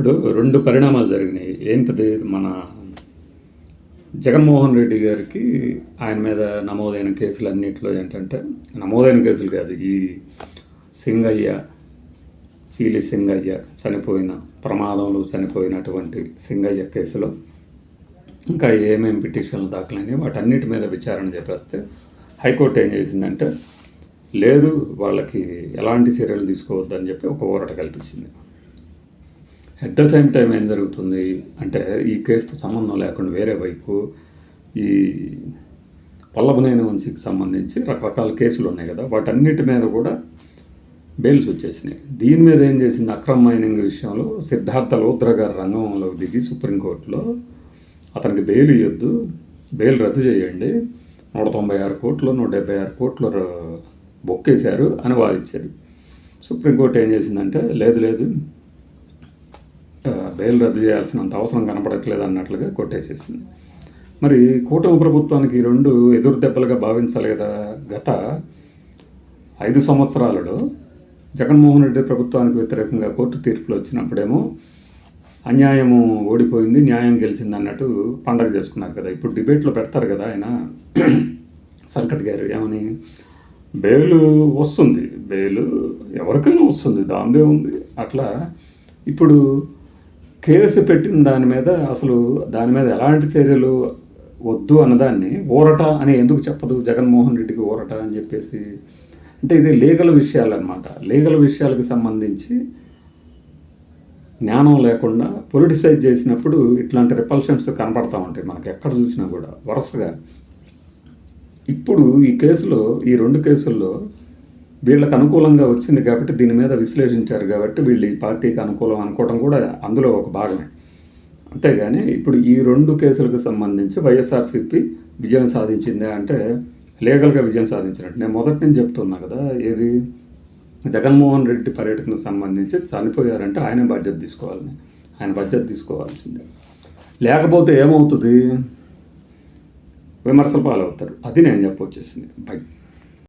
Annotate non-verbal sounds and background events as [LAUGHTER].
ఇప్పుడు రెండు పరిణామాలు జరిగినాయి. ఏంటది? మన జగన్మోహన్ రెడ్డి గారికి ఆయన మీద నమోదైన కేసులు అన్నింటిలో ఏంటంటే నమోదైన కేసులు కాదు ఈ సింగయ్య చీలి సింగయ్య చనిపోయిన ప్రమాదంలో చనిపోయినటువంటి సింగయ్య కేసులో ఇంకా ఏమేమి పిటిషన్లు దాఖలైనవి వాటన్నిటి మీద విచారణ చేపేస్తే హైకోర్టు ఏం చేసిందంటే లేదు వాళ్ళకి ఎలాంటి చర్యలు తీసుకోవద్దని చెప్పి ఒక ఊరట కల్పించింది. అట్ ద సేమ్ టైం ఏం జరుగుతుంది? అంటే ఈ కేసుతో సంబంధం లేకుండా వేరే వైపు ఈ పల్లభనేని వంశీకి సంబంధించి రకరకాల కేసులు ఉన్నాయి కదా వాటన్నిటి మీద కూడా బెయిల్స్ వచ్చేసినాయి. దీని మీద ఏం చేసింది అక్రమ మైనింగ్ విషయంలో సిద్ధార్థ లోత్ర గారు రంగంలోకి దిగి సుప్రీంకోర్టులో అతనికి బెయిల్ ఇవ్వద్దు బెయిల్ రద్దు చేయండి నూట తొంభై ఆరు కోట్లు నూట డెబ్బై ఆరు కోట్లు బొక్కేశారు అని వాదించారు. సుప్రీంకోర్టు ఏం చేసిందంటే లేదు లేదు బెయిల్ రద్దు చేయాల్సినంత అవసరం కనపడట్లేదు అన్నట్లుగా కొట్టేసేసింది. మరి కూటమి ప్రభుత్వానికి రెండు ఎదురు దెబ్బలుగా భావించలేదా గత ఐదు సంవత్సరాలలో జగన్మోహన్ రెడ్డి ప్రభుత్వానికి వ్యతిరేకంగా కోర్టు తీర్పులు వచ్చినప్పుడేమో అన్యాయము ఓడిపోయింది న్యాయం గెలిచింది అన్నట్టు పండగ చేసుకున్నారు కదా. ఇప్పుడు డిబేట్లో పెడతారు కదా ఆయన [CLEARS THROAT] సంకట్ గారు ఏమని? బెయిల్ వస్తుంది బెయిల్ ఎవరికైనా వస్తుంది దాందే ఉంది. అట్లా ఇప్పుడు కేసు పెట్టిన దాని మీద అసలు దాని మీద ఎలాంటి చర్యలు వద్దు అన్నదాన్ని ఊరట అని ఎందుకు చెప్పదు? జగన్మోహన్ రెడ్డికి ఊరట అని చెప్పేసి. అంటే ఇది లీగల్ విషయాలు అనమాట లీగల్ విషయాలకు సంబంధించి జ్ఞానం లేకుండా పొలిటిసైజ్ చేసినప్పుడు ఇట్లాంటి రిపల్షన్స్ కనపడతా ఉంటాయి మనకు ఎక్కడ చూసినా కూడా వరుసగా. ఇప్పుడు ఈ కేసులో ఈ రెండు కేసుల్లో వీళ్ళకి అనుకూలంగా వచ్చింది కాబట్టి దీని మీద విశ్లేషించారు కాబట్టి వీళ్ళు ఈ పార్టీకి అనుకూలం అనుకోవడం కూడా అందులో ఒక భాగమే. అంతేగాని ఇప్పుడు ఈ రెండు కేసులకు సంబంధించి వైఎస్ఆర్సీపీ విజయం సాధించింది అంటే లీగల్గా విజయం సాధించినట్టు. నేను మొదటి నుంచి చెప్తున్నా కదా ఏది? జగన్మోహన్ రెడ్డి పర్యటనకు సంబంధించి చనిపోయారంటే ఆయనే బాధ్యత తీసుకోవాలని ఆయన బాధ్యత తీసుకోవాల్సిందే. లేకపోతే ఏమవుతుంది? విమర్శల పాలవుతారు. అది నేను చెప్పొచ్చేసింది. బై